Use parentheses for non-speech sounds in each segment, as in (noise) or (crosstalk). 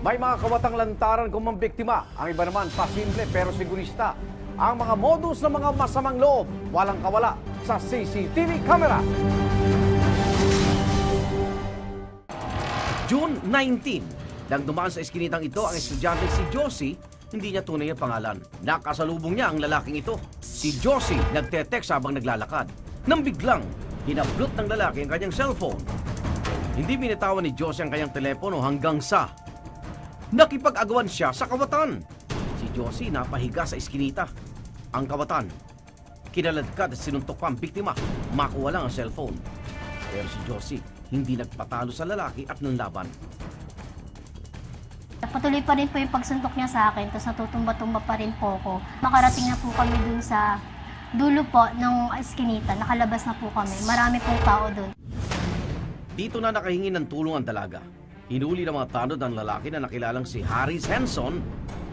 May mga kawatang lantaran kung mambiktima. Ang iba naman, pasimple pero sigurista. Ang mga modus ng mga masamang loob, walang kawala sa CCTV camera. June 19, nang dumaan sa eskinitang ito ang estudyante si Josie, hindi niya tunay ang pangalan. Nakasalubong niya ang lalaking ito. Si Josie nagte-text habang naglalakad. Nang biglang, hinablot ng lalaki ang kanyang cellphone. Hindi binitawan ni Josie ang kanyang telepono hanggang sa nakipag-agawan siya sa kawatan. Si Josie napahiga sa eskinita. Ang kawatan, kinaladkad at sinuntok pa ang biktima. Makuha lang ang cellphone. Pero si Josie, hindi nagpatalo sa lalaki at nanlaban. Patuloy pa rin po yung pagsuntok niya sa akin, tapos natutumba-tumba pa rin po ako. Makarating na po kami dun sa dulo po ng eskinita, nakalabas na po kami. Marami pong tao dun. Dito na nakahingi ng tulong ang dalaga. Hinuli ng mga tanod ang lalaki na nakilalang si Harry Henson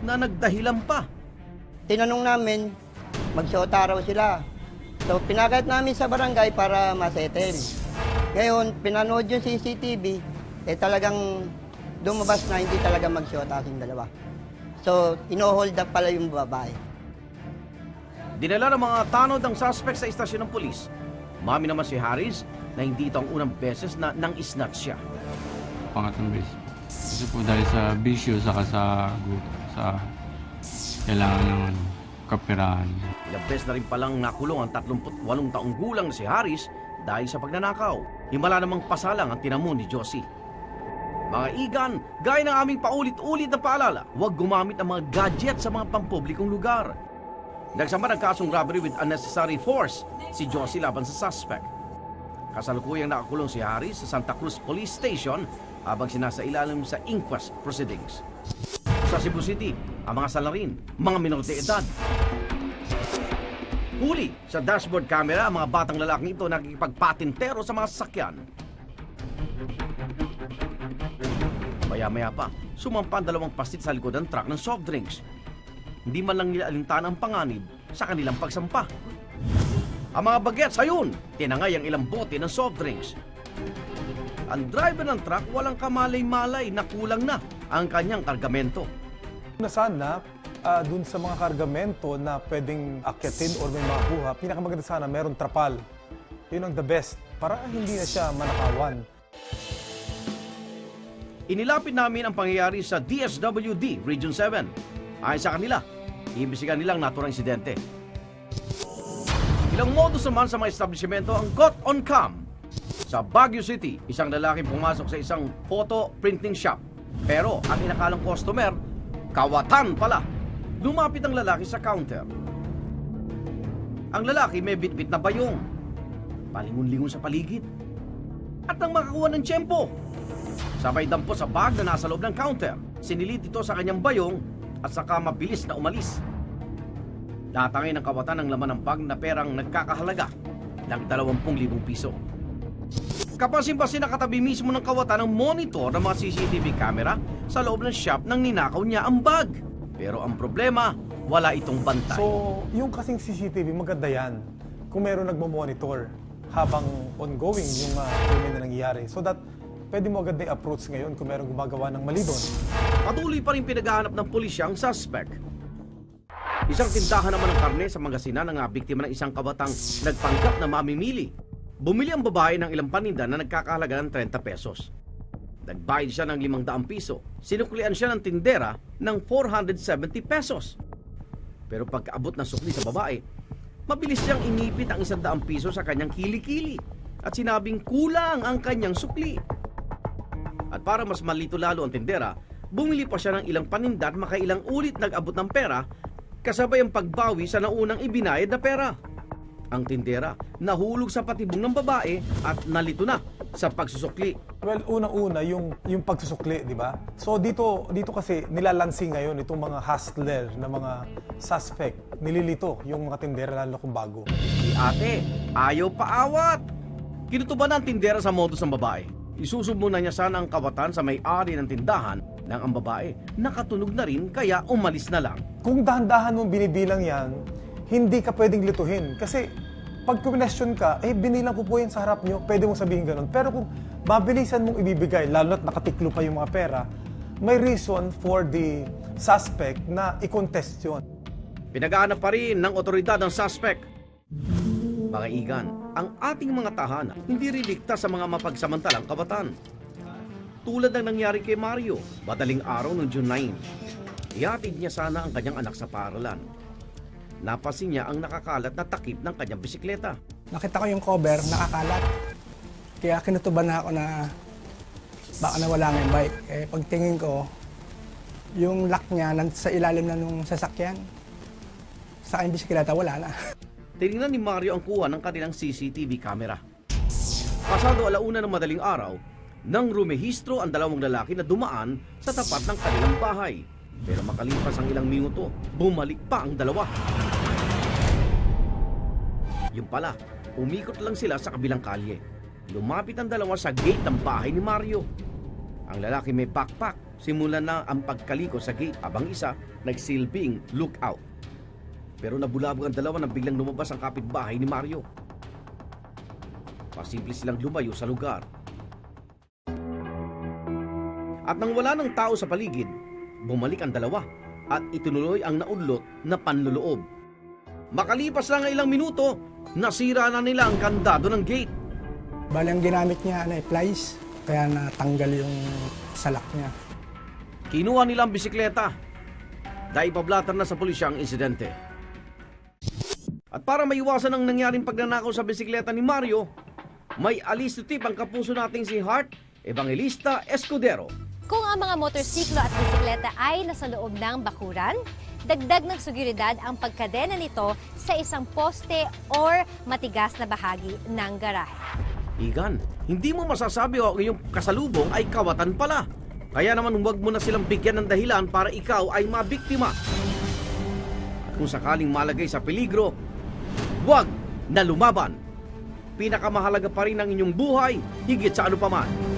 na nagdahilan pa. Tinanong namin, magsyota raw sila. So, pinakit namin sa barangay para masettle. Ngayon, pinanood yung CCTV, eh talagang lumabas na hindi talaga magsyota ang dalawa. So, ino-hold up pala yung babae. Dinala ng mga tanod ang suspect sa istasyon ng pulis. Mami naman si Harris na hindi ito ang unang beses na nang isnat siya. Pangatlong beses. Kasi po dahil sa bisyo, saka sa sa kailangan ng ano, kapirahan. Ilang beses na rin palang nakulong ang 38 taong gulang si Harris dahil sa pagnanakaw. Himala namang pasalang ang tinamo ni Josie. Mga igan, gaya ng aming paulit-ulit na paalala, huwag gumamit ng mga gadget sa mga pampublikong lugar. Nagsama ng kasong robbery with unnecessary force si Josie laban sa suspect. Kasalukuyang nakakulong si Harris sa Santa Cruz Police Station habang sinasailalim sa inquest proceedings. Sa Cebu City, ang mga salarin, mga minor de edad. Huli sa dashboard camera ang mga batang lalaking ito nakikipagpatintero sa mga sasakyan. Maya-maya pa, sumampa ang dalawang pastit sa likod ng truck ng soft drinks. Hindi man lang nila alintan ang panganib sa kanilang pagsampa. Ang mga bagets, ayun, tinangay ang ilang bote ng soft drinks. Ang driver ng truck walang kamalay-malay na kulang na ang kanyang kargamento. Na sana, ah, dun sa mga kargamento na pwedeng akyatin or may makuha, pinakamaganda sana meron trapal. Yun ang the best para hindi na siya manakawan. Inilapit namin ang pangyayari sa DSWD Region 7. Ayon sa kanila, iimbestigan nilang naturang insidente. Ilang modus naman sa mga establishmento ang got on cam. Sa Baguio City, isang lalaki pumasok sa isang photo printing shop. Pero ang inakalang customer, kawatan pala. Lumapit ang lalaki sa counter. Ang lalaki may bitbit na bayong. Palingon-lingon sa paligid. At nang makakuha ng tiyempo, Sabay dampo sa bag na nasa loob ng counter. Sinilit ito sa kanyang bayong at saka mabilis na umalis. Natangay ng kawatan ang laman ng bag na perang nagkakahalaga ng 20,000 piso. Kapasin-pasin nakatabi mismo ng kawatan ang monitor ng mga CCTV camera sa loob ng shop nang ninakaw niya ang bag. Pero ang problema, wala itong bantay. So, yung kasing CCTV, maganda yan kung meron nagmo-monitor habang ongoing yung uh, krimen na nangyayari. So that, pwede mo agad na approach ngayon kung meron gumagawa ng mali doon. Patuloy pa rin pinaghahanap ng pulisya ang suspect. Isang tindahan naman ng karne sa Mangasinan ang biktima ng isang kabatang nagpanggap na mamimili. Bumili ang babae ng ilang paninda na nagkakahalaga ng 30 pesos. Nagbayad siya ng 500 piso. Sinuklian siya ng tindera ng 470 pesos. Pero pagkaabot ng sukli sa babae, mabilis siyang inipit ang 100 piso sa kanyang kilikili at sinabing kulang ang kanyang sukli. At para mas malito lalo ang tindera, bumili pa siya ng ilang paninda at makailang ulit nag-abot ng pera kasabay ang pagbawi sa naunang ibinayad na pera. Ang tindera nahulog sa patibong ng babae at nalito na sa pagsusukli. Well, unang-una, yung, yung pagsusukli, di ba? So dito, dito kasi nilalansing ngayon itong mga hustler na mga suspect. Nililito yung mga tindera lalo kung bago. Si ate, ayaw paawat. Kinutuban ng tindera sa modus ng babae. Isusubo na niya sana ang kawatan sa may-ari ng tindahan nang ang babae nakatunog na rin kaya umalis na lang. Kung dahan-dahan mong binibilang yan, hindi ka pwedeng lituhin. Kasi pag question ka, eh binilang ko po yan sa harap nyo, pwede mong sabihin ganun. Pero kung mabilisan mong ibibigay, lalo na't nakatiklo pa yung mga pera, may reason for the suspect na i-contest yun. Pinagahanap pa rin ng otoridad ang suspect. Mga igan, ang ating mga tahanan hindi rin ligtas sa mga mapagsamantalang kabataan. Tulad ng nangyari kay Mario, madaling araw ng June 9. Ihatid niya sana ang kanyang anak sa paaralan. Napansin niya ang nakakalat na takip ng kanyang bisikleta. Nakita ko yung cover, nakakalat. Kaya kinutuban na ako na baka nawala yung bike. Eh, pagtingin ko, yung lock niya sa ilalim na nung sasakyan. Sa aking bisikleta, wala na. (laughs) Tinignan ni Mario ang kuha ng kanilang CCTV camera. Pasado alauna ng madaling araw, nang rumehistro ang dalawang lalaki na dumaan sa tapat ng kanilang bahay. Pero makalipas ang ilang minuto, bumalik pa ang dalawa. Yung pala, umikot lang sila sa kabilang kalye. Lumapit ang dalawa sa gate ng bahay ni Mario. Ang lalaki may backpack. Simulan na ang pagkaliko sa gate abang isa nagsilbing lookout. Pero nabulabog ang dalawa nang biglang lumabas ang kapitbahay ni Mario. Pasimple silang lumayo sa lugar. At nang wala ng tao sa paligid, bumalik ang dalawa at itinuloy ang naudlot na panluloob. Makalipas lang ang ilang minuto, nasira na nila ang kandado ng gate. Bali, ang ginamit niya, eh, plies. Kaya natanggal yung salak niya. Kinuha nila ang bisikleta. Dahil pablatan na sa pulisya ang insidente. At para maiwasan ang nangyaring pagnanakaw sa bisikleta ni Mario, may alis to tip ang kapuso nating si Hart Evangelista Escudero. Kung ang mga motorsiklo at bisikleta ay nasa loob ng bakuran, dagdag ng seguridad ang pagkadena nito sa isang poste or matigas na bahagi ng garahe. Igan, hindi mo masasabi o iyong kasalubong ay kawatan pala. Kaya naman huwag mo na silang bigyan ng dahilan para ikaw ay mabiktima. Kung sakaling malagay sa peligro, huwag na lumaban. Pinakamahalaga pa rin ang inyong buhay higit sa ano paman.